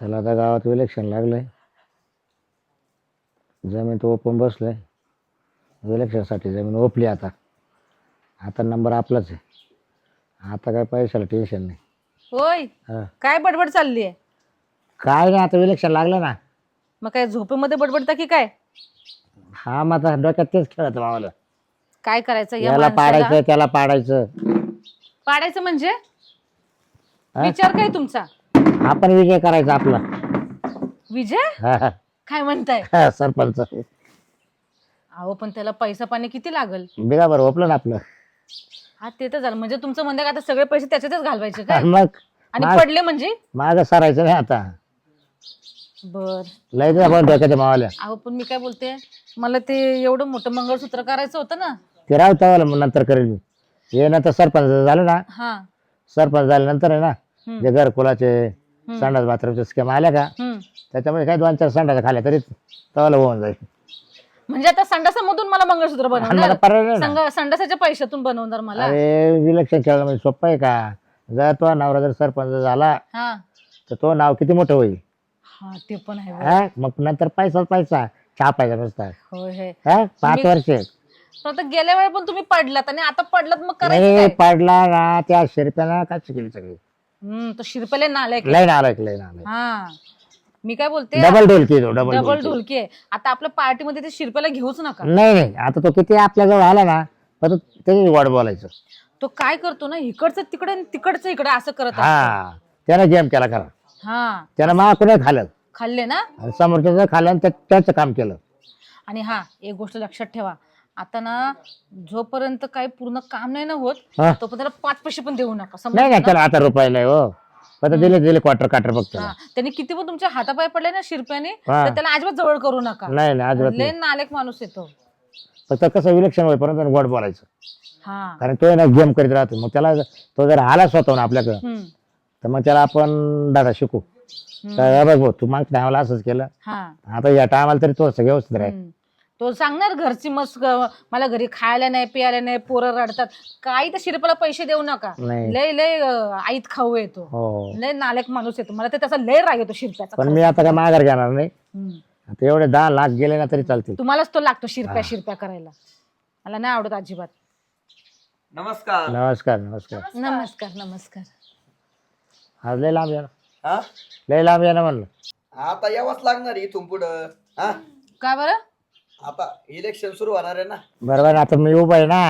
चला आता गावात इलेक्शन लागलंय. जमीन तो ओपन बसलंय. इलेक्शनसाठी जमीन ओपली आता. आता नंबर आपलाच आहे. आता काय पैशाला टेन्शन नाही. होय? हा. काय बडबड चालली आहे? काय नाही आता इलेक्शन लागलं ना. मग काय झोपेमध्ये बडबडता की काय? हा मग आता डोक्यात तेच खेळत मावाला. काय करायचं या याला माणसाला? पाडायचं त्याला पाडायचं. पाडायचं म्हणजे? हा? विचार काय तुमचा? आपण विजय करायचा आपला. विजय? हा, हा. काय म्हणताय? हा, सरपंच. अहो पण त्याला पैसा पाणी किती लागल? बिगाबर ओपलं ना आपलं. हा ते तर झालं. म्हणजे तुमचं म्हणणं का आता सगळे पैसे त्याच्यातच घालवायचे काय? मग आणि माग- पडले म्हणजे? माग सरायचं नाही आता. बर. लय आपण डोक्याच्या मावाल्या. अहो पण मी काय बोलते? मला ते एवढं मोठं मंगळसूत्र करायचं होतं ना. ते तवाला मग नंतर करेल मी. हे नंतर सरपंच झालं ना. हा. सरपंच झाल्यानंतर आहे ना हम्म. जे घरकुलाचे संडास बाथरूमचे स्कीम आल्या का? हम्म. त्याच्यामध्ये काय दोन चार संडास खाल्या तरी तवाला होऊन जाईल. म्हणजे आता संडासामधून मला मंगळसूत्र आणि मला बनवणार ना? संग- संडासाच्या पैशातून बनवणार मला. अरे इलेक्शन खेळणं म्हणजे सोपं आहे का? जर तो नवरा जर सरपंच झाला हा. तर तो नाव किती मोठं होईल? हा ते पण आहे बरं. हा? मग नंतर पैसा. पैसा छापायचा नुसता. होय हे? हा पाच वर्ष. पण आता गेल्या वेळी पण तुम्ही पडलात आणि आता पडलात मग करायचं नाही काय? पडला ना. त्या शिरप्याला काय शिकली सगळी? हम्म तो शिरपले नालायक आहे. लय नालायक लय नालायक. हा. मी काय बोलते? डबल ढोलकी तो डबल डबल ढोलकी. ढोलकी आहे. आता आपल्या पार्टीमध्ये ते शिरप्याला घेऊच नका. नाही नाही आता तो किती आपल्याजवळ आला ना पण त्याची वाट बोलायचं. तो काय करतो ना इकडचं तिकडे आणि तिकडचं इकडे असं करत असतो. हा त्यानं गेम केला खरा. हा. त्यानं मा कुणी खाल्लं? खाल्ले ना? आणि समोरच्याचं खाल्लं आणि त्या- त्याचं काम केलं. आणि हा एक गोष्ट लक्षात ठेवा. आता ना जोपर्यंत काही पूर्ण काम नाही ना होत हा. तोपर्यंत त्याला पाच पैसे पण देऊ नका. नाही? त्याला आता रुपये नाही हो. आता दिले दिले क्वार्टर काटर फक्त. हा. त्यांनी किती पण तुमच्या हातापाय पडले ना शिरप्याने हा. तर त्याला अजिबात जवळ करू नका. नाही नाही अजिबात लय नाही. नालेक माणूस येतो फक्त कसं इलेक्शन होईपर्यंत गोड बोलायचं. हा. कारण तो आहे ना गेम करीत राहतो. मग त्याला तो जर आला स्वतःहून आपल्याकडं हम्म. तर मग त्याला आपण दादा शिकू. तर बघ भाऊ तू मागच्या टायमाला असंच केलं. हा. आता या टायमाला तरी तो सगळं व्यवस्थित राहील. हम्म. तो सांगणार घरची मस्त मला घरी खायला नाही प्यायला नाही पोरं रडतात. काही तर शिरपाला पैसे देऊ नका. नाही. लय लय अं, आईत खाऊ येतो हो. लय नालेक माणूस येतो मला तर त्याचा लय राग येतो शिरप्याचा. पण मी आता काय माघार घेणार नाही. हम्म. आता एवढे दहा लाख गेले ना तरी चालतील. तुम्हालाच तो लागतो शिरप्या शिरप्या करायला. मला नाही आवडत अजिबात. नमस्कार. नमस्कार नमस्कार. नमस्कार. नमस्कार आज लय लांब या ना. हा? लय लांब या ना म्हणलं. आता यावंच लागणार इथून पुढं. हा? का बरं? आता इलेक्शन सुरू होणार आहे ना. बरोबर आता मी उभा आहे ना.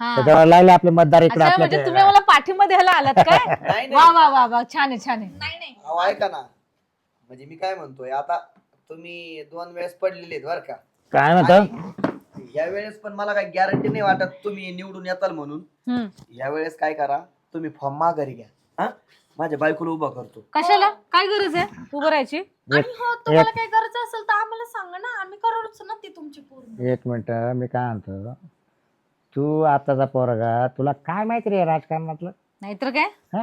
हा. त्याच्यावर आपले मतदार इकडे अच्छा म्हणजे तुम्ही आपल्या मला पाठिंबा द्यायला आलात काय? नाही वा नाही. वा वा वा छान आहे छान आहे. अहो ऐका ना. म्हणजे मी काय म्हणतोय आता तुम्ही दोन वेळेस पडलेले आहेत बरं का. काय म्हणतो? या वेळेस पण मला काही गॅरंटी नाही वाटत तुम्ही निवडून येताल म्हणून. हम्म. या वेळेस काय करा तुम्ही फॉर्म माघारी घ्या. हा? माझ्या बायकोला उभा करतो. कशाला? काय गरज आहे? उभं राहायची? एक हो तुम्हाला काही गरज असेल तर आम्हाला सांगा ना. आम्ही करूच ना ती तुमची पूर्ण. एक मिनिट मी काय म्हणतो? तू आताचा पोरगा तुला काय माहिती रे राजकारणातलं? नाहीतर काय? हा?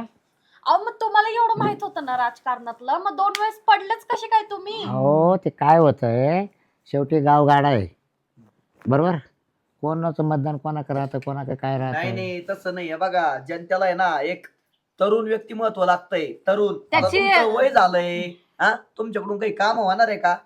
अहो मग तुम्हाला एवढं माहीत होतं ना राजकारणातलं? मग दोन वेळेस पडलेच कसे काय तुम्ही? हो ते काय होतंय? शेवटी गाव गाडा आहे. बरोबर? कोणाचं मतदान कोणाकडे राहतं कोणाकडे काय नाही राहतं? नाही तसं नाही हे बघा जनतेला आहे ना एक तरुण व्यक्तिमत्व लागतंय. तरुण आता त्याची- तुमचं वय झालंय. हा? तुमच्याकडून काही काम होणार आहे का?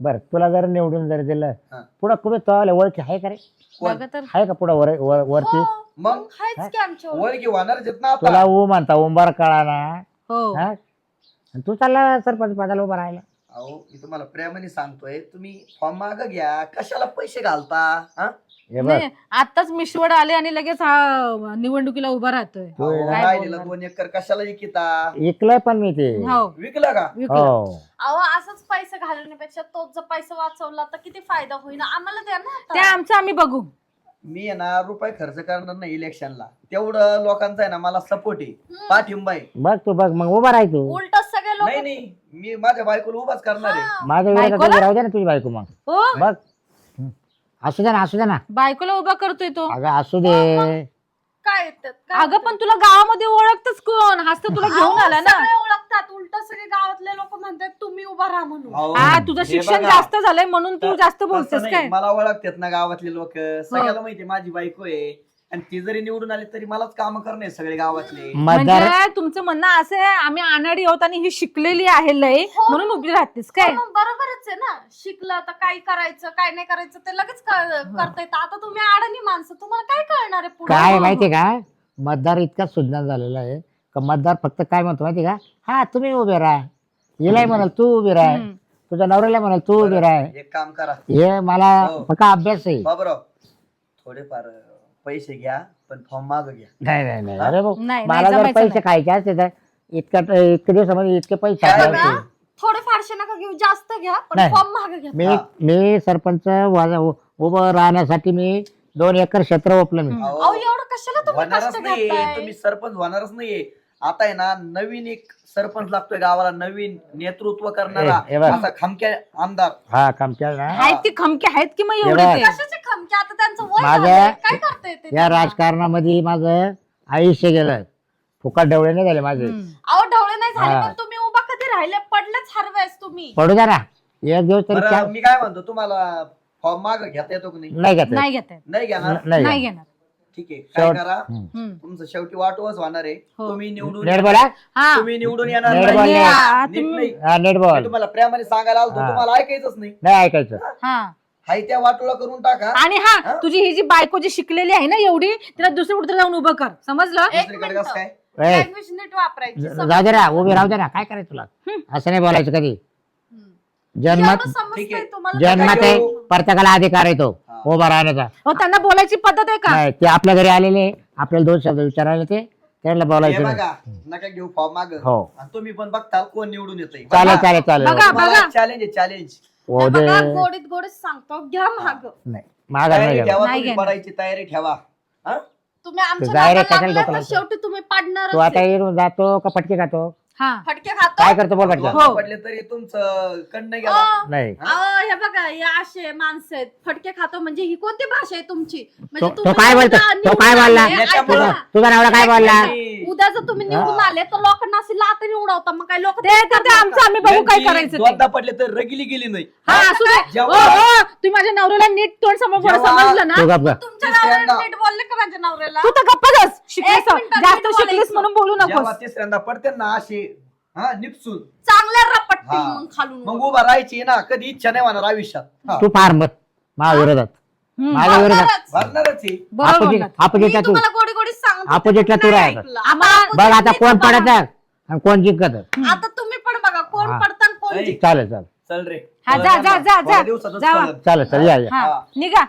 बरं तुला जर निवडून जर दिलं हा. पुढं कुठे तो ओळखी आहे का रे? कोण? बघा तर आहे का पुढं वर वर- वरती? हो, मग? हायच की आमच्या ओळखी. होणारच आहेत ना तुला आता ऊ म्हणता उंबार कळा ना. हो. हा? आणि तू चालला सरपंच पदाला उभा राहिला अहो मी तुम्हाला प्रेमाने सांगतोय तुम्ही फॉर्म माग घ्या. कशाला पैसे घालता? हा? हे बघ. नाही आताच मिशवड आले आणि लगेच हा निवडणुकीला उभा राहतोय. अहो, काय राहिलेलं बोलणार? दोन एकर कशाला विकिता? ऐकलंय पण मी ते. हो. विकला का? विकलं. हो. अहो असंच पैसे घालवण्यापेक्षा तोच जर पैसा वाचवला तर किती फायदा होईल आम्हाला द्या ना ते आता. आमचं आम्ही बघू. मी आहे ना रुपये खर्च करणार नाही इलेक्शनला. तेवढं लोकांचा आहे ना मला सपोर्ट आहे. हम्म. पाठिंबा आहे. बघ तू बघ मग उभा राह तू. उलट सगळे नाही लोक नाही मी माझ्या बायकोला उभाच करणार आहे. माझ्या बायकोला? राहू दे ना तुझी बायको मग. हो. बघ. असू दे ना असू दे ना. बायकोला उभा करतोय तो. अगं असू दे. काय येतात काय अगं पण तुला गावामध्ये ओळखतच कोण? हाच तर तुला घेऊन आला ना. सगळे ओळखतात. उलट सगळे गावातले लोक म्हणतात तुम्ही उभा राहा म्हणून. अहो, हा तुझं हे शिक्षण बघा, जास्त झालंय म्हणून तू जास्त तसं बोलतेस नाही, काय? मला ओळखतात ना गावातले लोक. सगळ्याला माहिती माझी बायको आहे. आणि ती जरी निवडून आली तरी मलाच काम करणे सगळे गावातले. मतदार म्हणजे तुमचं म्हणणं असं आहे आम्ही अनाडी आहोत आणि ही शिकलेली आहे लय हो. म्हणून उभी राहतेस काय? मग बरोबरच आहे ना. शिकलं तर काय करायचं काय नाही करायचं ते लगेच कळ- करता येतं. आता तुम्ही अडाणी माणसं तुम्हाला काय कळणार आहे पुढे? काय माहितीये का? मतदार इतका सुज्ञान झालेला आहे. का मतदार फक्त काय म्हणतो माहितीये का? हा तुम्ही उभे राहा. हिलाय म्हणाल तू उभी राहा. हम्म. तुझ्या नवऱ्याला म्हणाल तू उभी राहा. एक काम करा. हे मला हो. फक्त अभ्यास आहे. बाबराव थोडेफार अं, पैसे घ्या पण फॉर्म माग घ्या नाही नाही नाही अरे भाऊ नाही, नाही, मला जर जमायचं पैसे नाही. खायचे असते तर इतक्या इतके दिवसामध्ये इतके पैसे काय? थोडे फारशे नका घेऊ जास्त घ्या पण नाही. फॉर्म मागे घ्या मी हा. मी सरपंच वाजा- उ- उभं राहण्यासाठी मी दोन एकर क्षेत्र ओपलं मी हम्म. अहो एवढं कशाला तुम्ही होणारच कष्ट नाही घेताय तुम्ही सरपंच होणारच नाहीये आता आहे ना नवीन एक सरपंच लागतोय गावाला नवीन नेतृत्व करणारा बघ. असा खमक्या आमदार हा काम केलं ना आहेत ती खमके आहेत की मग एवढे. ते कशाचे खमके आता त्यांचं वय माझं- झालंय. काय करता येते या त्यांना? राजकारणामध्ये माझं आयुष्य गेलं फुकट डवळे नाही झाले माझे. अहो ढवळे नाही झाले हा. पण तुम्ही उभा कधी राहिले पडलेच हर वेळेस तुम्ही पडू द्या ना एक दिवस तरी बरं मी काय म्हणतो तुम्हाला फॉर्म माग घेता येतो की नाही नाही घेत नाही घेत. नाही घेणार नाही नाही घेत. घेणार ठीक आहे काय शेवट- करा हम्म. हम्म. तुमचं शेवटी वाटवच होणार आहे हो. तुम्ही निवडून नेट बोला हा तुम्ही निवडून येणार नेट नाही. बॉल नाही. आ, नीट तुम्ही- नाही. हा नेट मी बॉल तुम्हाला प्रेमाने सांगायला आलतो हा. तुम्हाला ऐकायचंच नाही नाही ऐकायचं हा हाय त्या वाटोळा करून टाका. आणि हा हा? तुझी ही जी बायको जी शिकलेली आहे ना एवढी तिला दुसरी कुठे जाऊन उभं कर. समजलं? एक दुसरीकडे मिनिट. कसं काय? ए, लँग्वेज नीट वापरायची ज- जाऊ दे ना उभे राहू दे ना काय करायचं तुला? असं नाही बोलायचं कधी. जन्मात एवढं समजतंय ठीक आहे. तुम्हाला जन्मात आहे. प्रत्येकाला अधिकार येतो हा. उभा राहण्याचा. हो त्यांना बोलायची पद्धत आहे का? नाही ते आपल्या घरी आलेले आपल्याला दोन शब्द विचारायला ते त्यांना हे बोलायचं नाही. बघा नका घेऊ फॉर्म माग. हो. तुम्ही पण बघताल कोण निवडून येतोय. चालेल चालेल चालेल. बघा. चॅलेंज आहे चॅलेंज हो दे. बघा, गोडीत गोडीत सांगतो. घ्या माग. नाही. माघार नाही तयारी घ्यायला. ठेवा नाही तुम्ही घेणार. पडायची तयारी ठेवा. हा? तुम्ही आमच्या नादाला कशाला तर शेवटी तुम्ही पडणार तू आता येऊन जातो का फटके खातो? हा. फटके खातो? काय करतो बोल फटके हो. पडले तरी तुमचं कंड गेला. अहो, नाही. अहो, हे बघा हे असे माणसं आहेत. फटके खातो म्हणजे ही कोणती भाषा आहे तुमची? म्हणजे तो- तो तुम्ही काय बोलतो? उद्या तो निवडून काय बोलला? आले, ऐका याच्यामुळं- ना. तुझा नवरा काय बोलला? उद्या जर तुम्ही निवडून हा. आले तर लोकांना असे लात निवडवता. मग काय लोक ते ते- ते आमचं आम्ही बघू काय त्यांची करायचं ते. दोनदा पडले तर रगिली गेली नाही. हा असू दे. ओ, जेव्हा- ओ, तुम्ही माझ्या नवऱ्याला नीट तोंड समोर बोला, जेव्हा- समजलं ना? तू गप गप. तुमच्या नवऱ्याला नीट बोलले का माझ्या नवऱ्याला? तू तर गप्पच एक मिनिटात जास्त शिकलीस. म्हणून बोलू जेव्हा नकोस तिसऱ्यांदा पडते ना अशी हा निपसून हा. मग खालून मग उभा राहायची ना कधी इच्छा नाही होणार आयुष्यात हा. तू फार मत माझ्या विरोधात हम्म. माझ्या विरोधात भरणारच. भरणारच आहे. बरोबर Opposite- बोललात. मी opposite ला तू तुम्हाला गोडी गोडी सांगतो Opposite ला तू तुम्ही राहायचं. ऐकलं. आम्हाला- आता बघ आता कोण पडत. आणि कोण जिंकत आता तुम्ही पण बघा कोण हा. पडतं आणि कोण ऐ. जिंकतं. चालेल चालेल चल रे हा, जा, जा, जा, थोड्या जा. दिवसातच जावा. कळलं. चालेल चालेल या या हा हा. निघा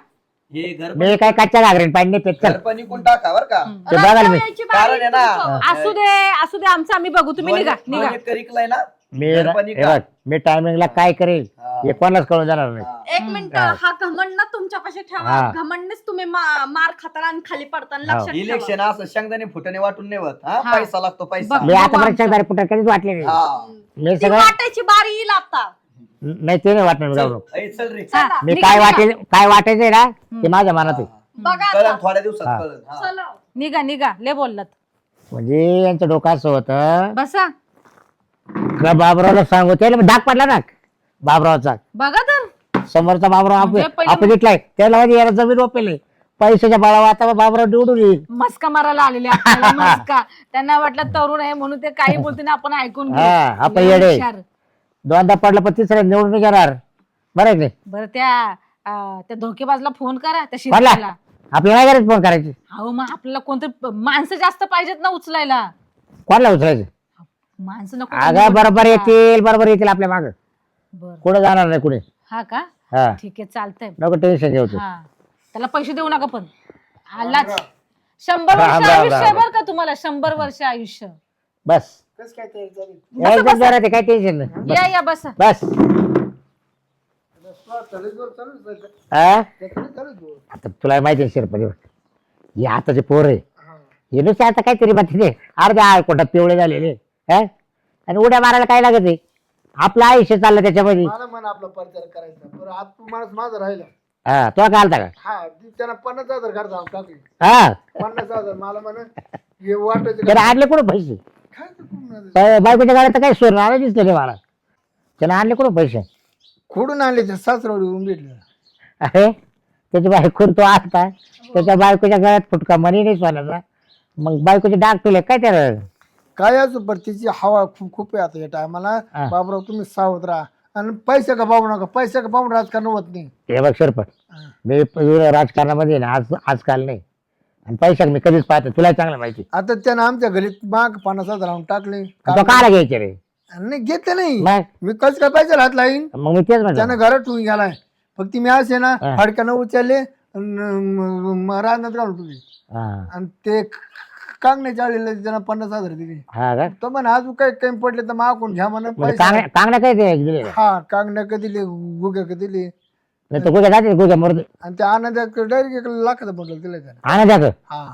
हे घर मी काय कच्च्या घागरीन पाणी नाही पेत चल घर पण इकून टाका बर का ते बघाल मी. यायची बारी कारण आहे ना. तुमचं. असू दे असू दे आमचं आम्ही बघू तुम्ही निघा निघा ना मी घर पण हे इका. बघ मी टायमिंगला काय करेल हा. हे कोणालाच कळून जाणार नाही हा. एक मिनिट हा. हा घमंड ना तुमच्यापाशी ठेवा हा. घमंडनेच तुम्ही मा- मार खाताना आणि खाली पडताना लक्षात ठेवा इलेक्शन असं शेंगदाणे फुटाने वाटून नेवत हा हा. पैसा लागतो पैसा बघ. मी आतापर्यंत शेजारी पुटर कधीच वाटले नाही हा मी ती सगळं वाटायची बारी येईल आता नाही ते नाही वाटणार मी चल. घाबरून. ऐ, चल रे. हा, मी निघा, काय निघा. वाटेल काय वाटायचंय ना ते माझ्या मनात आहे. बघा कळण आता थोड्या दिवसात हा. कळण हा. चला. निघा निघा ले बोललात. म्हणजे यांचं डोकं असं होतं. बसा. का बाबरावला सांगू त्याला डाग पडला ना. बाबरावचा. बघा तर. समोरचा बाबराव म्हणजे पहिले- अपोजिटला आहे. त्याला म्हणजे याला जमीन ओपेले पैशाच्या बळावर आता बाबराव निवडून येईल. मस्का मारायला आलेले आपल्याला मस्का. त्यांना वाटलं तरुण आहे म्हणून ते काही बोलते ना आपण ऐकून घेऊ. हा, आपण लय येडे. हुशार. दोनदा पडलं पण तिसऱ्या निवडून नाही जाणार बरं आहे की नाही? बरं त्या अं, त्या धोकेबाजला फोन करा त्या आपल्याला नाही गरज फोन करायची. अहो मग आपल्याला कोणतं माणसं जास्त पाहिजेत ना उचलायला. कोणाला उचलायचं? माणसं नको अगं बरोबर येतील बरोबर येतील आपल्या माग. बर. कुठे जाणार नाही कुणी हा का? हा. ठीक आहे चालतंय. नको टेन्शन घेऊ हा. त्याला पैसे देऊ नका पण. आलाच. शंभर वर्ष राम, आयुष्य राम. बर का तुम्हाला शंभर वर्ष आयुष्य. बस. कसं काय तयारी झाली? एकदम जरा ते काय टेन्शन नाही. बस. या या बसा. बस हा? आता तुला माहिती आहे शिरपती हे आताचे पोर आहे हे. नुसते आता काहीतरी बाकी ते. अर्ध्या कोटात पिवळे झालेले. हा? आणि उड्या मारायला काय लागत आहे? आपलं आयुष्य चाललं त्याच्यामध्ये. मला म्हण आपला प्रचार करायचा. बरं आज तू माणूस माझा राहिला. हा तो काय आलता का? हा ती त्यांना पन्नास हजार खर्च टाकली. हा. पन्नास हजार मला म्हण हे वाटायचं त्याला आणले कुठं पैसे? काय ते पूर्ण? प- बायकोच्या गाड्यात तर काही सोनं आलं दिसलं नाही मला. त्याला आणले कुठं पैसे? खोडून आणले ते सासरवडी उभून भेटले? अरे त्याची बायको तो आता त्याच्या बायकोच्या गळ्यात फुटका मनी नाही सोन्याचा. मग बायकोचे डाग तुले काय त्याला? काय असो पण तिची हवा खूप खूप आहे आता या टायमाला. हा. बाबराव तुम्ही सावध राहा. आणि पैसे का पाहू नका पैसे का पाहून राजकारण होत नाही. हे बघ सरपंच. हा. मी प- राजकारणामध्ये आहे ना आज आजकाल नाही. आणि पैसा मी कधीच पाहतो तुला चांगलं माहिती आता त्यानं आमच्या घरी माग पन्नास हजार आणून टाकले. तो काला घ्यायचे रे? नाही घेतले नाही. मग मी कस काय पैसे हात लाईन मग मी तेच म्हणतो त्यानं घरात ठेवून गेलाय. फक्त मी असे ना हा. फडक्यानं उचलले राहण्यात घालून हा. आणि ते कांगण्याचे आलेले त्यांना पन्नास हजार दिले. हा का? तो म्हण अजून काही कमी पडले तर मागून घ्या म्हणा म्हणजे पैसे कांगण्या कांगण्या काय ते दिले? हा कांगण्या का दिले? गुग्या का दिले? नाही तर गुजा जाते? गुजा मरते आणि त्या आनंद डायरेक्ट एक लाखाचा बंडल दिलं त्याने. आणा द्या? हा.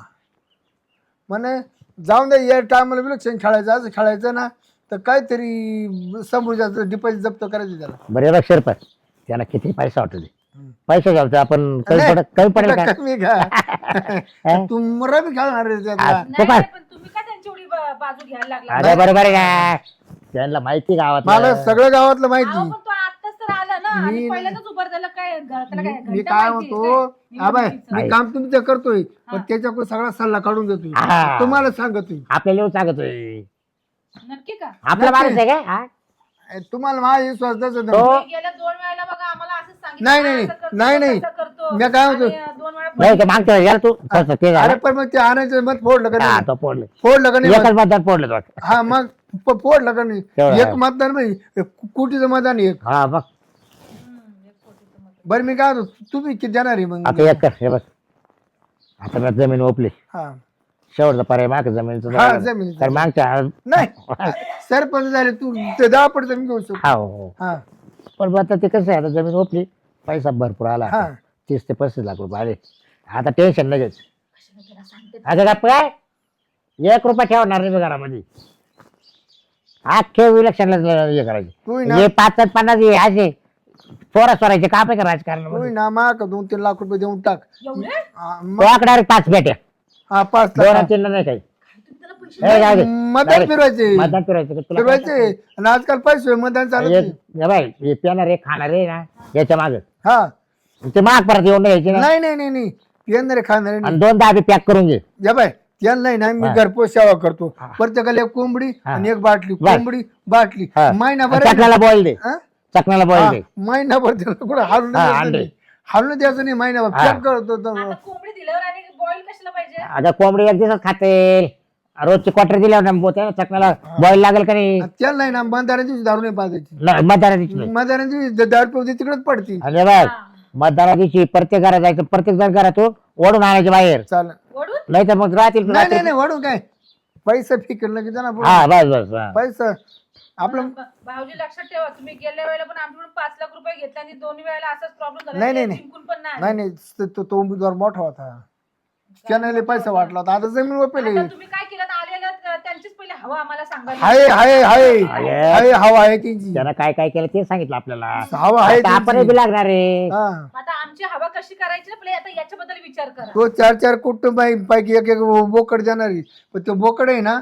म्हणे जाऊन दे या टायमाला विलक्षण खेळायचं असं खेळायचं ना तर काहीतरी समृद्धाचं डिपॉझिट जप्त करायचं त्याला. बरं बघ सरपंच त्याला किती पैसा वाटतो ते हम्म. पैसे घ्यावतो आपण कमी पडेल कमी पडेल का? कमी घ्या. तू मरा बी खेळणार आहे त्यातला. आज- नाही तो काय? नाही, पण तुम्ही काय त्यांची एवढी बा- बाजू घ्यायला लागला? अरे बरोबर आहे का? त्यांना माहिती गावात मला सगळं गावातलं माहिती पण तो आत्ताच तर आला ना आणि मी- पहिल्यांदाच उभं त्याला काय घ- त्याला काय मी घंटा काय माहिती म्हणतो? काय? आबाय निवडणुकीचं. मी काम तुमचं करतोय पण त्याच्याकडून सगळा सल्ला काढून देतोय. हा. तुम्हाला सांगतोय. आपल्याला येऊन सांगतोय. नक्की का? आपला माणूस आहे का हा? तुम्हाला माझा विश्वास तो- नाही. मी गेल्या दोन वेळेला बघा आम्हाला सांगितलं नाही, नाही, असं करतो, नाही, नाही. तसं करतो. मी काय म्हणतो? आणि, दोन वेळा नाही तर मागच्या वेळेस गेला तू. तसं ते अरे पण मग ते आणायचं मग फोडलं का हा नाही? तो पोडलं फोडलं का नाही एकच मतदान पोडलं तो. हा मग प- फोडलं का नाही? तेवढं. एक आहे. मतदान नाही कुटीचं मतदान एक. हा बघ. बरं मी काय म्हणतो, तुम्ही किती देणार आहे मग? आता एक कर हे बघ. आता मी जमीन ओपली. हा. शेवटचा पर्याय माग हा. जमिनीचं. तर मागच्या नाही सरपंच झाले तू ते दहा पडतं मी घेऊ शकतो. हा हो. हो. हा पण मग आता ते कसं आहे आता जमीन ओपली पैसा भरपूर आला. हा. तीस ते पस्तीस लाख रुपये आले. आता टेन्शन नाही घ्यायचं? आता का काय एक रुपया ठेवणार नाही मी घरामध्ये. अख्खे इलेक्शनला हे करायचे. तू ना. हे पाच पाच पन्नास हे असे. चोरा चोरायचे का आहे का तू राजकारणामध्ये ना माग दोन तीन लाख रुपये देऊन टाक. एवढे? हा, मग- तो डायरेक्ट पाच भेट्या हा पाच दोन लाख आणि तीनला नाही काही. तुम्ही त्याला पैसे हे जाऊ दे. मतदान Direct. फिरवायचे मतदान फिरायचं का? तुला काय फिरवायचे आणि आजकाल पैसे मतदान चालत हे- नाही. हे हे पेणार खाणार आहे ना याच्या माग. हा. ते माग परत येऊन नाही ना. नाही नाही नाही नाही. येणारे खाणारे नाही. आणि दोन दहा पॅक करून घे. या बाय त्यांना नाही ना मी हा. घरपोच सेवा करतो. प्रत्येकाला एक कोंबडी हा. आणि एक बाटली. बस. कोंबडी बाटली. हा. महिनाभर चकण्याला बॉईल दे. हा? चकण्याला दे महिनाभर त्याला कुठं हालून हा, द्यायचं अंडे. नाही. हालून द्यायचं नाही महिनाभर हा. पॅक करतो तो. आता कोंबडी दिल्यावर आणि बॉईल कशाला पाहिजे? आता कोंबडी एक दिवसात खाते. रोजची क्वार्टर दिल्यावर ना त्या चकण्याला बॉईल लागेल का नाही? त्याला नाही ना मतदाराच्या दिवशी दारू नाही पाजायची. न- मतदाना दिवशी मतदाराच्या दिवशी दारू पिवती तिकडेच पडती आणि बघ मतदाना दिवशी प्रत्येक घरात जायचं प्रत्येक जण घरातून ओढून आणायचे बाहेर. चाल ओढून? नाही तर मग राहतील नाही नाही नाही वाढून काय? पैसा फिकलं की त्यांना बोल. हा बस बस हा. पैसा आपलं भाऊजी लक्षात ठेवा तुम्ही गेल्या वेळेला पण आमच्याकडून पाच लाख रुपये घेतले आणि दोन्ही वेळेला असाच प्रॉब्लेम झाला. नाही, नाही, ते नाही. जिंकून पण नाही नाही नाही. तो- तो तो उमेदवार मोठा होता. त्याने पैसा वाटला होता. आता जमीन वापरली आता तुम्ही काय केलं? आलेलं त्यांचीच पहिले हवा आम्हाला सांगायला हाय हाय हाय. हाय. हवा आहे त्यांची. त्यानं काय काय केलं ते सांगितलं आपल्याला. हवा आहे आता आपण त्यांची. बी लागणार आहे. हा. आता आमची हवा कशी करायची ना पहिले आता याच्याबद्दल विचार करा. तो चार चार कुटुंब पैकी एक एक बोकड देणार आहे पण तो बोकड आहे ना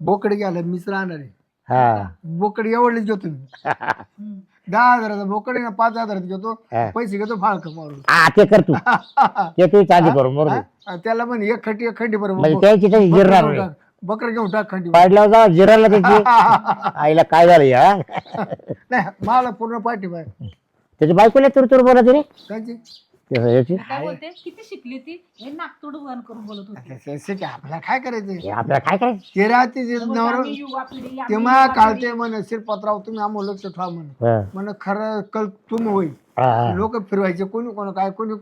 बोकड घ्यायला मीच राहणार आहे. हा. बोकड एवढेच घेतो मी. हम्म. दहा हजाराचा बोकड आहे ना पाच हजारात घेतो. हा. पैसे घेतो फाळक मारून. हा ते कर तू. ते तू चांदी करून बरोबर हा? त्याला म्हण एक खंडी एक खंडी म्हणजे बरोबर त्याची तशी जिरणार नाही. बकर घेऊन टाक खंडी. पडल्यावर जाऊ जिरायला त्याची. आईला काय झालं या? नाही मला पूर्ण पाठिंबा आहे. त्याची बायकोला तुर तुर बोलत याची? काय बोलते? किती शिकली ती? हे नागतोड वन करून बोलत होती. आपल्याला काय करायचं हे आपल्याला काय करायचं? ते राहते ते बोलते, नवरा आम्ही युवा पिढी, आम्ही. म्हण शिरपतराव तुम्ही आम्हाला लक्ष ठेवा म्हण. हा, म्हण खरं कल तुम होईल हा. लोक फिरवायचे कोणी कोण काय कोणी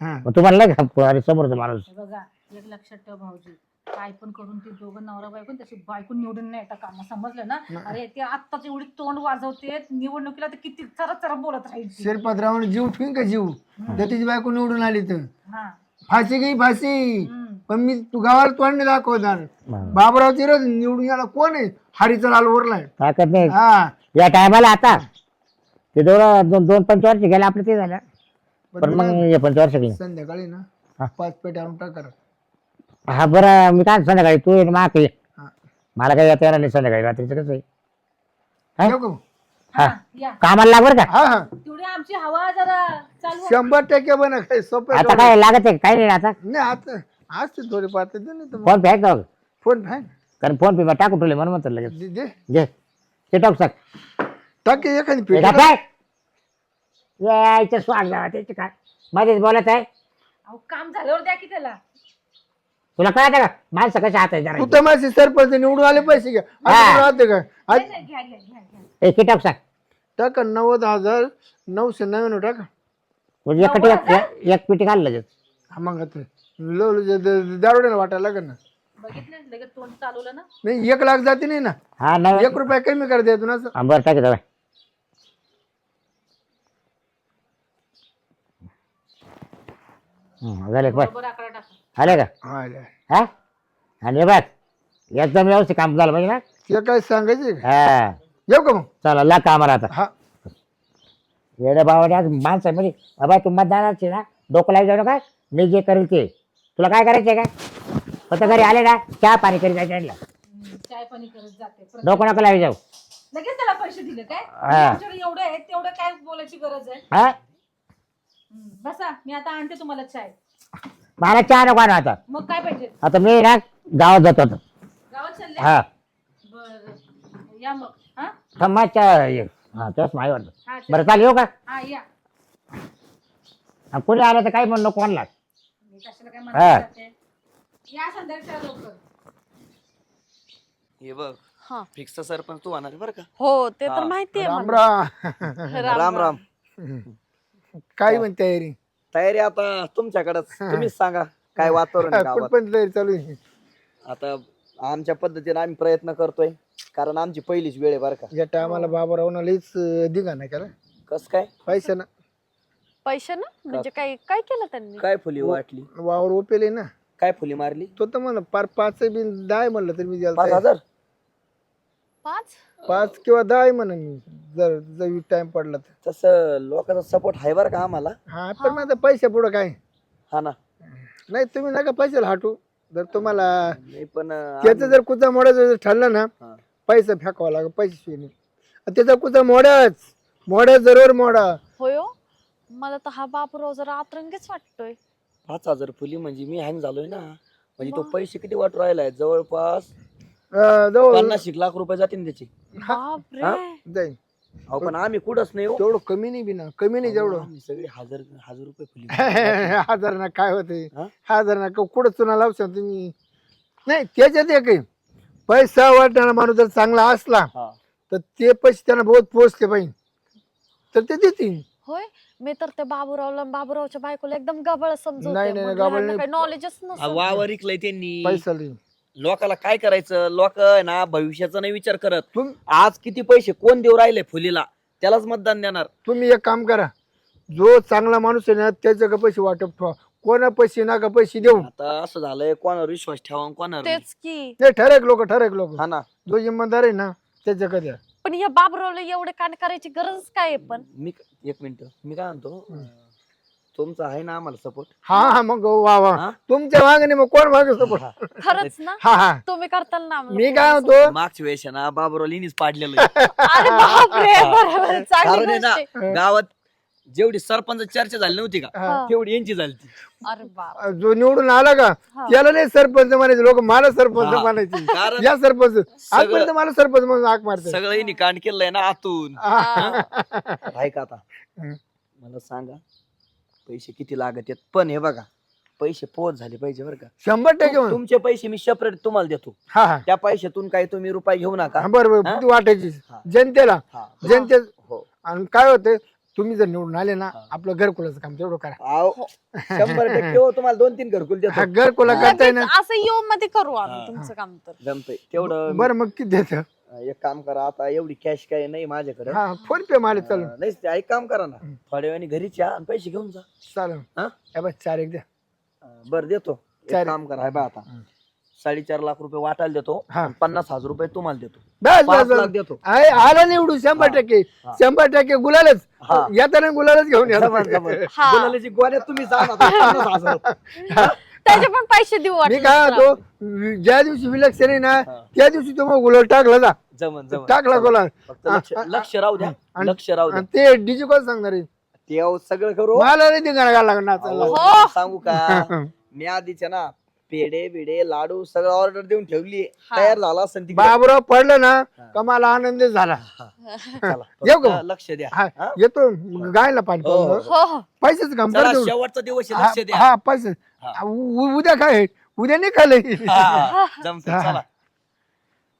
हा. मग तुम्हाला नाही का अरे समोरचा माणूस. हे बघा एक लक्षात ठेव भाऊजी. काय पण करून ते दोघं नवरा बायको त्याची बायको निवडून नाही येतात काम समजलं ना? अरे ते आत्ताच एवढी तोंड वाजवते निवडणुकीला तर किती चरा चरा बोलत राहायची. शिरपतराव जीव ठेवीन का जीव? तर तिची बायको निवडून आली तर. हा. फाशी गई फाशी? हम्म. पण मी तू गावाला तोंड दाखवणार. हा. बाबराव चिरत निवडून याला कोण आहे? हरीचा लाल उरलाय ताकद नाही. हा. या टायमाला आता. ते दोन दोन दोन पंचवर्ष गेले आपलं ते झालं. पण मग हे पंचवर्ष गेले. संध्याकाळी हा. ना पाच पेट आणून टाका. हा बरं मी काय संध्याकाळी तू ये माक ये. हा. मला काही येता येणार नाही संध्याकाळी रात्रीचं कसं आहे? हा? येऊ का? हा. या. कामाला लाग बरं का? हा हा. तेवढी आमची हवा जरा चालू आहे. शंभर टक्के बना काही सोपं आता काय लागत आहे काय नाही आता? नाही आता असते थोडे पाहते दे ना तुम्हाला. फोन पे आहे का फोन फॅन कारण फोन पे टाकून ठेवले म्हणून म्हणतात लगेच. दे दे. घे. ते टाक सक टाक एखादी हे पेटी टाक काय? यायचं स्वाग जावा त्याचे काय? मध्येच बोलत आहे. अहो काम झाल्यावर द्या की त्याला. तुला कळत का? माणसं कशा हात आहे तू जरा तर माझे सरपंच निवडून आले पैसे घ्या हा. आता राहते का? आज नाही, नाही, घ्या घ्या घ्या. घ्या एक टाक सांग? टाका नव्वद हजार नऊशे नव्याण्णव टाका. म्हणजे एक एक- एक पिटी घाल लगेच. हा मग आता लो लो- द- द- दारुड्याला वाटायला लागेल ना. बघितलं लगेच तोंड चालवलं ना? नाही एक लाख जाते नाही ना. हा नाही. एक रुपया कमी कर द्या असं. हा, बरं टाक जाऊ झाले बरोबर आकडा टाका आले का? हा, आले. हा? आणि हे बघ एकदम व्यवस्थित काम झालं पाहिजे ना? ते काय सांगायचे हा. येऊ का मग? चला लाग कामाला आता. हा. येडे बाबाने आज माणसं म्हणजे बाबा तू मतदानाची ना डोकं लावून जाऊ नका. मी जे करेल ते. तुला काय करायचंय काय फक्त घरी आले ना चहा पाणी करी जायचं आणलं हम्म, चाय पाणी करत जाते परत डोकं नका लावी जाऊ. लगेच त्याला पैसे दिले काय? हा. आमच्याकडे एवढे आहेत तेवढं काय बोलायची गरज आहे? हा? हम्म, बसा मी आता आणते तुम्हाला चाय. मला चहा नको आणू आता. मग काय पाहिजे? आता मी ना गावात जातो आता. गावात चालले हा. बर. या मग. हा? थांबा चहा ये. हा तेच माही वाटतं. हा चल. बरं चालेल येऊ का? हा या. हा, कोणी आलं तर काही म्हणू नको कोणला मी कशाला काय हा. म्हणत जाते? या संध्याकाळच्या लवकर. हे बघ हा. फिक्स सरपंच तू होणार बरं का? हो ते तर हा. माहितीये राम मला. राम. राम राम. काय म्हणते तयारी तयारी आता तुमच्याकडेच. तुम्हीच सांगा काय वातावरण आहे गावात? पण तयारी चालू आहे? आता आमच्या पद्धतीने आम्ही प्रयत्न करतोय कारण आमची पहिलीच वेळ आहे बरं का. या टायमाला बाबारावनं लईच दिघा नाही केला. कस काय? पैसे ना पैसे ना म्हणजे काय काय केलं त्यांनी? काय फुली वाटली? वावर ओपेले ना. काय फुली मारली? तो तर म्हणा पार पाच बिन दहा आहे म्हणलं तर मी पाच. हजार? पाच? पाच किंवा दहा आहे म्हणा मी. जर जर टाइम पडला तर. तसं लोकांचा सपोर्ट आहे बरं का आम्हाला. हा पण मग आता पैसे पुढं काय? हा ना. नाही तुम्ही नका पैसे हाटू. जर तुम्हाला नाही पण अं, त्याचं जर कुचा मोडायचं जर ठरलं ना हा. पैसा फेकावा लागेल पैसे नाही. त्याचा कुचा मोडाच. मोडा जरूर मोडा. होय हो. मला तर हा बापराव जरा आतरंगीच वाटतोय. पाच हजार फुली म्हणजे मी हँग झालोय ना. म्हणजे तो पैसे किती वाटू राहिलाय? जवळपास अं, जवळ पन्नास एक लाख रुपये जातील त्याचे. बापरे. जाईल अहो पण आम्ही कुठंच नाही हो. तेवढं कमी नाही बिना कमी नाही जेवढं. आम्ही सगळे हजार हजार रुपये फुली हजार ना काय होते? हा? हजार ना क- कुठं चुना लावशा तुम्ही? नाही त्याच्यात एक आहे. पैसा वाटणारा माणूस जर चांगला असला हा. तर ते पैसे त्यांना बहुत पोचले पाहिजे. तर ते देतील. होय? मी तर त्या बाबूरावला आणि बाबूरावच्या बायकोला एकदम गबळ समजवते. नाही, नाही, गबाळ नाही. नॉलेजच हा, नसतं. वावर त्यांनी. पैसा लोकाला काय करायचं? लोक आहे ना भविष्याचा नाही विचार करत. तुम- आज किती पैसे कोण देऊ राहिले फुलीला? त्यालाच मतदान देणार. तुम्ही एक काम करा. जो चांगला माणूस आहे ना त्याच्या का पैसे वाटप ठेवा. कोणा पैसे ना का पैसे देऊ. आता असं झालंय कोणावर विश्वास ठेवा आणि कोणावर नाही. तेच की. ते ठरक लोक ठरक लोक. हा ना. जो इमानदार आहे ना त्याच्या का द्या. पण या बाबूरावला एवढे कांड करायची गरज काय आहे पण? मी एक मिनिट मी काय म्हणतो? तुमचा आहे ना आम्हाला सपोर्ट हा हा मग वा वा? तुमच्या मागणी मग कोण मागे सपोर्ट खरंच ना हा हा तुम्ही करताल ना आम्हाला मी काय म्हणतो मागच्या वेळेस आहे ना बाबरोलीनीच पाडलेलं आहे. support. अरे बापरे बरोबर चांगली कारण आहे ना गोष्ट आहे. गावात जेवढी सरपंच चर्चा झाली नव्हती का हा. तेवढी यांची झाली अरे बाप जो निवडून आला का हा. त्याला नाही सरपंच म्हणायचे लोक मला सरपंच हा. म्हणायचे कारण या सरपंच आजपर्यंत मला सरपंच म्हणून आक मारते सगळं यांनी कांड केलंय ना आतून हा. ऐका आता. मला सांगा पैसे किती लागत आहेत? पण हे बघा पैसे पोच झाले पाहिजे बरं का. शंभर टक्के. तुमचे पैसे मी सेपरेट तुम्हाला देतो. हा हा. त्या पैशातून काही तुम्ही रुपये घेऊ नका. हा, बरं बरं. हा? किती वाटायची? हा. जनतेला. हा. जनते हो. आणि काय होते तुम्ही जर निवडून आले ना हा. आपलं घरकुलाचं काम तेवढं करा. अहो, शंभर टक्के हो तुम्हाला दोन तीन घरकुल हा देतो घरकुला करताय ना. लगेच असं येऊ मध्ये करू आम्ही हा. तुमचं काम तर. जमतंय. तेवढं बरं मग किती देत? एक काम करा आता एवढी कॅश काय नाही माझ्याकडे हा फोन पे माले चालू नाही ते एक काम करा ना. थोड्या वेळाने घरी या आणि पैसे घेऊन जा चालेल हा? हे बघ चार एक द्या बरं देतो एक चालेल. काम करा हे बा आता. साडेचार लाख रुपये वाटायला देतो हा. आणि पन्नास हजार रुपये तुम्हाला देतो बस पाच बस लाख बस देतो आहे आला निवडून शंभर. टक्के हा. शंभर टक्के गुलालच हा. येताना गुलालच घेऊन या जबर, जबर. हा. गुलालाची गोण्यात तुम्ही जा ना, पन्नास हजार. त्याचे पण पैसे देऊ मी वाटलं काय तर होतो ज्या दिवशी विलक्षण आहे ना हा. त्या दिवशी तुम्हाला गुलाल टाकला जा. जमन जमन. टाकला फक्त लक्ष लक्ष राहू द्या. आणि- लक्ष राहू द्या. आणि ते डीजे कोण सांगणार आहे? ते अहो सगळं करू. मला नाही ते गाणं लागणार. अहो, सांगू का? मी आधीच्या ना पेढे बिडे लाडू सगळं ऑर्डर देऊन ठेवली तयार झाला असेल. बाबूराव पडलं ना का मला आनंद झाला. चला, येऊ का? फक्त लक्ष द्या. हा, हा? येतो गायला पाणी हो, पाहून. हो हो. पैसेच काम चला. शेवटचा दिवस आहे, हा लक्ष द्या. हा, पैसे. हा. उ- उ- उद्या काय? उद्या नाही खाले हा, जमतं, हा. चला.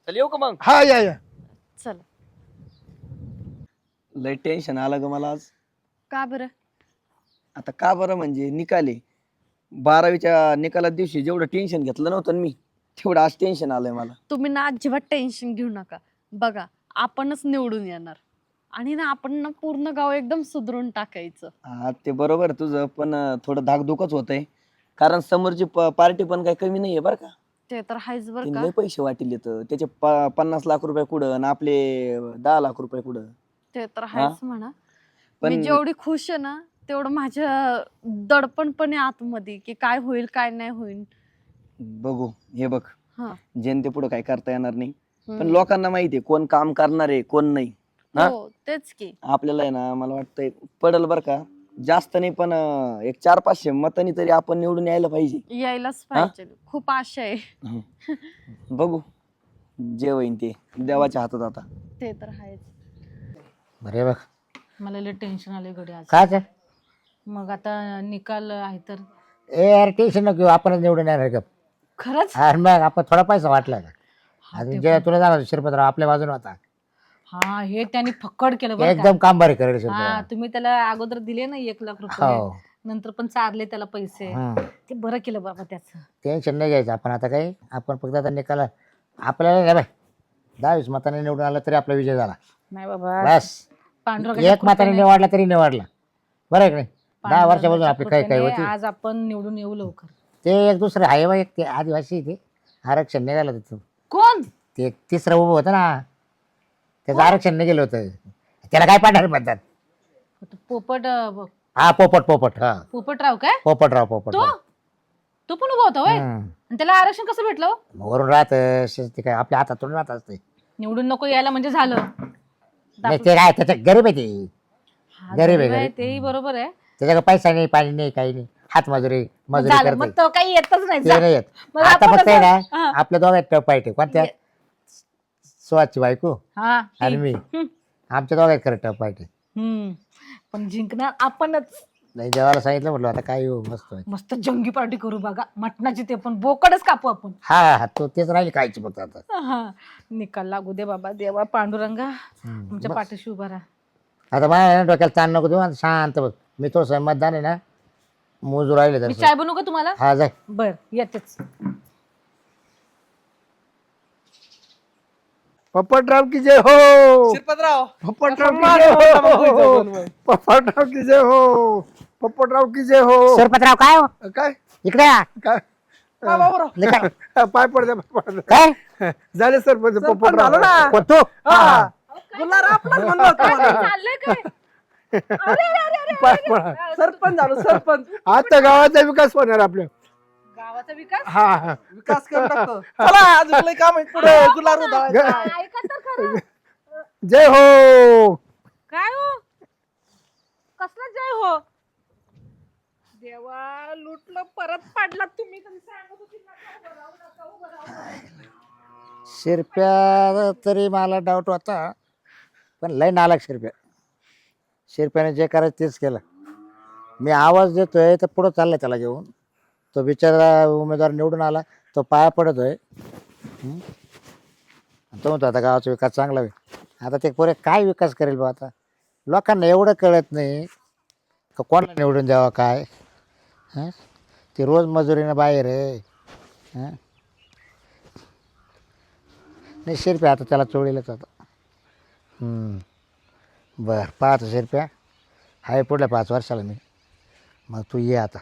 चल येऊ का मग? हा या या. चल. लय टेन्शन आलं ग मला आज. का बरं? आता का बरं म्हणजे निकाले बारावीच्या निकाला दिवशी जेवढं टेन्शन घेतलं नव्हतं ना मी तेवढं आज टेन्शन आलंय मला. तुम्ही ना अजिबात टेन्शन घेऊ नका. बघा आपणच निवडून येणार. आणि ना आपण ना पूर्ण गाव एकदम सुधरून टाकायचं. हा ते बरोबर आहे तुझं पण अं, थोडं धाकधुकच होतंय. कारण समोरची पार्टी पण काही कमी नाहीये बरं का. ते तर आहेच बरं तिने का. लय पैसे वाटेल त्याचे प- पन्नास लाख रुपये कुठं आणि आपले दहा लाख रुपये कुठं. ते तर आहेच म्हणा. मी पण जेवढी खुश आहे ना तेवढं माझ्या दडपण पण आहे आतमध्ये की काय होईल काय नाही होईल. बघू हे बघ. हा. जनते पुढे काय करता येणार नाही. पण हम्म. लोकांना माहिती आहे कोण काम करणार आहे कोण नाही. हा? हो तेच की. आपल्याला आहे ना मला वाटतंय पडल बर का. जास्त नाही पण अं, एक चार पाचशे मतांनी तरी आपण निवडून यायला पाहिजे. यायलाच पाहिजे. खूप आशा आहे. बघू. जे होईन ते. देवाच्या हातात आता. ते तर आहेच. बरे बघ. मला लय टेन्शन आले गडे आज. काय ते? मग आता निकाल आहे तर? ए यार टेन्शन नको घेऊ आपणच निवडून येणार का खरंच? मग आपण थोडा पैसा वाटला का? हा, अजून जे तुला जाणार शिरपतराव आपल्या बाजूने होता. हा हे त्यांनी फक्कड केलं बरं का. एकदम काम बरे करेल हा शिरपतराव तुम्ही त्याला अगोदर दिले ना एक लाख रुपये. हो. नंतर पण चारले त्याला पैसे. हम्म. ते बरं केलं बाबा त्याचं. टेन्शन नाही घ्यायचं आपण आता काही आपण फक्त आता निकाला. आपल्याला नाही दहावीस मताने निवडून आला तरी आपला विजय झाला. नाही बाबा. बस. पांडुरंगाच्या एक मताने निवडला तरी निवडला. बरं आहे की नाही? दहा वर्षापासून आपली काही काही होती. आज आपण निवडून येऊ लवकर. ते एक दुसरं आहे बा एक ते आदिवासी ते. आरक्षण निघालं त्याचं कोण? ते तिसरं उभं होतं ना. त्याचं आरक्षण नाही गेलं होतं. त्याला काय पाठवलं म्हणतात? पोपट अं, हा पोपट पोपट हा. पोपटराव काय? पोपटराव पोपट तो? तो पण उभा होता होय? आणि त्याला आरक्षण कसं भेटलं हो? वरून राहत ते काय आपल्या हातातून राहत असते. निवडून नको यायला म्हणजे झालं. नाही ते काय त्याच्या गरीब आहे ते. हा, गरीब आहे, गरीब आहे. तेही बरोबर आहे. त्याच्याकडे पैसा नाही पाणी नाही काही नाही. हात मजुरी मजुरी झालं मग करते तो काही येतच नाही. ते जा. नाही येत. मग आता आपण फक्त आहे कसं- ना हा. आपल्या दोघांत टप आहे कोणत्या? सुहासची बायको हा आणि. मी. हम्म. आमच्या दोघांत खरं टप हम्म. पण जिंकणार आपणच. नाही देवाला सांगितलं म्हटलं आता काय येऊ मस्त आहे. मस्त जंगी पार्टी करू बघा. मटणाची ते पण बोकडच कापू आपण. हा हा तो तेच राहील खायची फक्त आता. हा. निकाल लागू दे बाबा देवा पांडुरंगा. हम्म. आमच्या पाठीशी उभा राहा. आता माझ्या डोक्याला ताण नको देऊ आता शांत बघ मी तो मतदान आहे ना मोजू राहिले मी तर चाय बनवू का तुम्हाला? हा जाय. बर येतेच. पप्पटराव की जय हो! शिरपतराव! पप्पटराव की जय हो! पप्पटराव की जय हो! पप्पटराव की जय हो! सरपतराव काय हो? काय? इकडे या. काय? पाय पडते पाय पडते. काय? झाले सरपंच पप्पटराव. कोण तू? चाललंय काय? पाय पडा सरपंच झालो सरपंच. आता गावाचा विकास होणार आपल्या. गावाचा विकास? हा हा. विकास करून टाकतो चला अजून लय काम आहे. पुढे गुलाब ग- ऐका तर खरं. जय हो. काय हो? कसला जय हो? देवा लुटलं परत पाडला. तुम्ही तर सांगत होती नका उभं राहू, नका उभं राहू. शिरप्या तरी मला डाऊट होता पण लय नालायक शिरप्या. शिरप्याने जे करायचं तेच केलं मी आवाज देतोय तर पुढं चाललाय त्याला घेऊन तो बिचारा उमेदवार निवडून आला तो पाया पडतोय हम्म? तो म्हणतो आता गावाचा विकास चांगला होईल आता ते पुरे काय विकास करेल बा आता लोकांना एवढं कळत नाही का कोणाला निवडून द्यावा काय हं? ते रोज मजुरीनं बाहेर आहे हं? नाही शिरप्या आता त्याला चोळीलच आता हम्म. बर पाहतो शिरप्या आहे पुढल्या पाच वर्षाला मी. मग तू ये आता.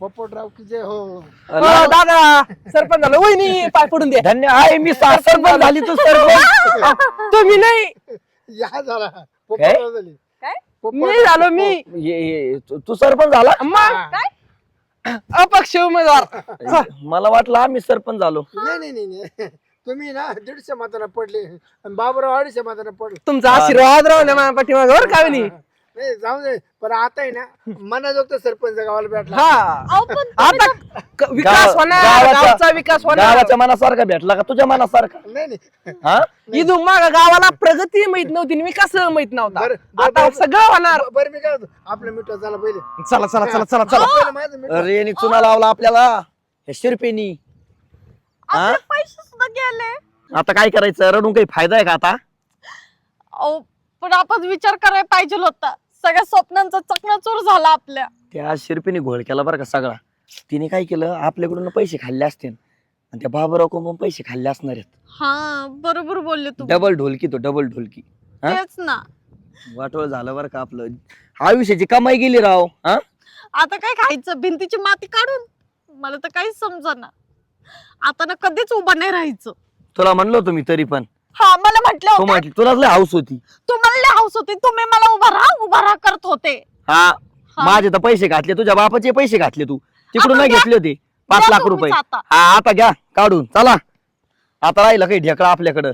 पप्पटराव की जय हो. दादा सरपंच झालं. वहिनी पाय पडून दे. धन्य आहे मी सरपंच झाली. तू सरपंच. तुम्ही नाही. या झाला. काय? मी झालो मी. ये- ये- तू- तू सरपंच झाला? मग अपक्ष उमेदवार. मला वाटलं आम्ही सरपंच झालो. नाही नाही नाही नाही. तुम्ही ना दीडशे माताना पडले. आणि बाबूराव अडीचशे माताना पडले. तुमचा आशीर्वाद राहू माझ्या पाठीमागे बरं का नाही जाऊ दे. पण आता आहे ना मनाजोगत सरपंच गावाला भेटला. हा. अहो, पण आता क- विकास गाव- होणार गावाचा- गावचा विकास होणार. गावाच्या मनासारखा भेटला का? तुझ्या मनासारखा? नाही नाही. हा? इथून माग गावाला प्रगती माहीत नव्हती आणि विकास माहीत नव्हता. बरं, आता बरं. सगळं होणार. बरं मी काय आपलं मिठा चला पहिले. चला चला चला चला चला. पहिलं माझं मिठा. अरे यांनी चुना लावला आपल्याला. हे शिरपेनी. हा? आपले पैसे सुद्धा गेले. आता काय करायचं? रडून काही फायदा आहे का आता? अहो पण आपण विचार करायला पाहिजे होता. सगळ्या स्वप्नांचा चकनाचूर झाला आपल्या. त्या शिरपेनी घोळ केला बरं का सगळा. तिने काय केलं? आपल्याकडून पैसे खाल्ले असते आणि त्या बाबूराव कोण पैसे खाल्ले असणार आहेत. हा बरोबर बोलले तुम्ही. डबल ढोलकी तो डबल ढोलकी. हा? तेच ना. वाटोळ झालं बरं का आपलं. आयुष्याची कमाई गेली राव हा? आता काय खायचं? भिंतीची माती काढून? मला तर काहीच समजना आता ना कधीच उभं नाही राहायचं. तुला म्हणलो होतो मी तरी पण. हा मला म्हटलं तू होतं, म्हटली तुलाच लय हाऊस होती. तुम्हाला लय हाऊस होती. तुम्ही मला उभा राहा उभा राहा करत होते. हा हा. माझे तर पैसे घातले तुझ्या बापाचे पैसे घातले तू. तिकडून आता नाही द्या. घेतले होते. पाच द्या लाख तुम्हीच रुपये. आता. हा आता घ्या काढून. चला. आता राहिलं काही ढेकळा आपल्याकडं.